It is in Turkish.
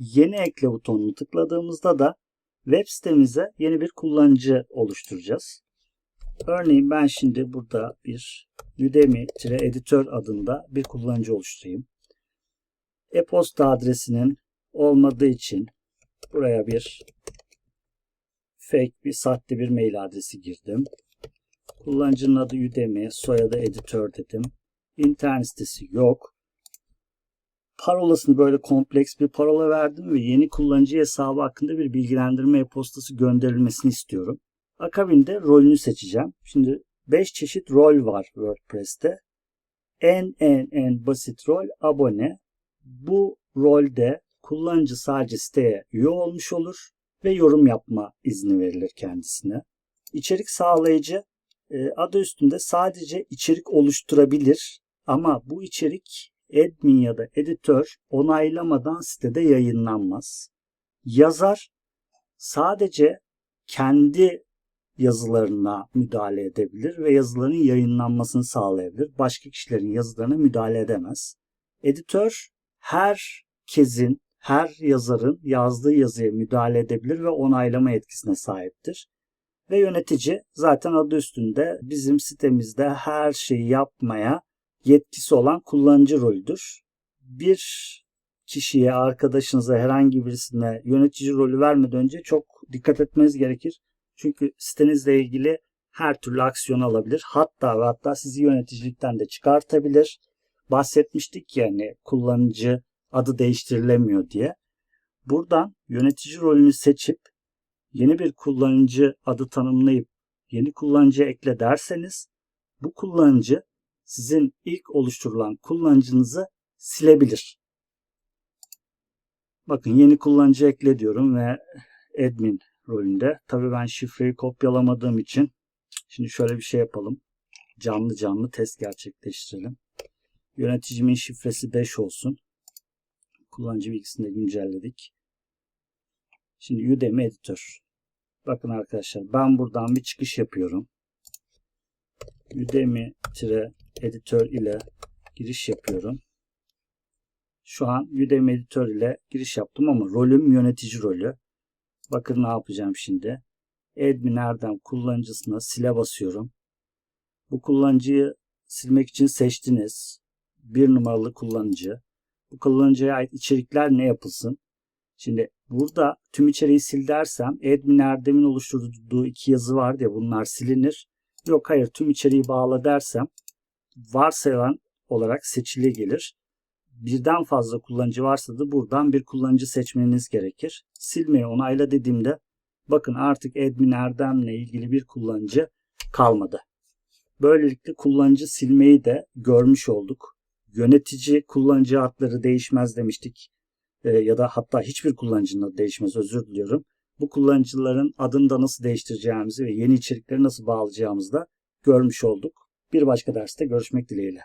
yeni ekle butonunu tıkladığımızda da web sitemize yeni bir kullanıcı oluşturacağız. Örneğin ben şimdi burada bir Udemy-editör adında bir kullanıcı oluşturayım. E-posta adresinin olmadığı için buraya bir fake bir sahte bir mail adresi girdim. Kullanıcının adı Udemy, soyadı editör dedim. İnternet sitesi yok. Parolasını böyle kompleks bir parola verdim ve yeni kullanıcı hesabı hakkında bir bilgilendirme e-postası gönderilmesini istiyorum. Akabinde rolünü seçeceğim. Şimdi 5 çeşit rol var WordPress'te. En en en basit rol abone. Bu rolde kullanıcı sadece siteye üye olmuş olur ve yorum yapma izni verilir kendisine. İçerik sağlayıcı e, adı üstünde sadece içerik oluşturabilir ama bu içerik admin ya da editör onaylamadan sitede yayınlanmaz. Yazar sadece kendi yazılarına müdahale edebilir ve yazıların yayınlanmasını sağlayabilir. Başka kişilerin yazılarına müdahale edemez. Editör herkesin, her yazarın yazdığı yazıya müdahale edebilir ve onaylama etkisine sahiptir. Ve yönetici zaten adı üstünde bizim sitemizde her şeyi yapmaya yetkisi olan kullanıcı rolüdür. Bir kişiye, arkadaşınıza, herhangi birisine yönetici rolü vermeden önce çok dikkat etmeniz gerekir. Çünkü sitenizle ilgili her türlü aksiyon alabilir. Hatta ve hatta sizi yöneticilikten de çıkartabilir. Bahsetmiştik ya hani kullanıcı adı değiştirilemiyor diye. Buradan yönetici rolünü seçip yeni bir kullanıcı adı tanımlayıp yeni kullanıcı ekle derseniz bu kullanıcı sizin ilk oluşturulan kullanıcınızı silebilir. Bakın yeni kullanıcı ekle diyorum ve admin rolünde. Tabii ben şifreyi kopyalamadığım için şimdi şöyle bir şey yapalım. Canlı canlı test gerçekleştirelim. Yöneticimin şifresi 5 olsun. Kullanıcı bilgisini de güncelledik. Şimdi Udemy editör. Bakın arkadaşlar ben buradan bir çıkış yapıyorum. Udemy editör ile giriş yapıyorum. Şu an Udemy editör ile giriş yaptım ama rolüm yönetici rolü. Bakın ne yapacağım şimdi. Admin Erdem kullanıcısına sile basıyorum. Bu kullanıcıyı silmek için seçtiniz. Bir numaralı kullanıcı. Bu kullanıcıya ait içerikler ne yapılsın? Şimdi burada tüm içeriği sil dersem admin Erdem'in oluşturduğu iki yazı var diye bunlar silinir. Yok hayır tüm içeriği bağla dersem varsayılan olarak seçili gelir. Birden fazla kullanıcı varsa da buradan bir kullanıcı seçmeniz gerekir. Silmeyi onayla dediğimde bakın artık admin Erdem'le ilgili bir kullanıcı kalmadı. Böylelikle kullanıcı silmeyi de görmüş olduk. Yönetici kullanıcı adları değişmez demiştik. E, ya da hatta hiçbir kullanıcının adı değişmez özür diliyorum. Bu kullanıcıların adını da nasıl değiştireceğimizi ve yeni içerikleri nasıl bağlayacağımızı da görmüş olduk. Bir başka derste görüşmek dileğiyle.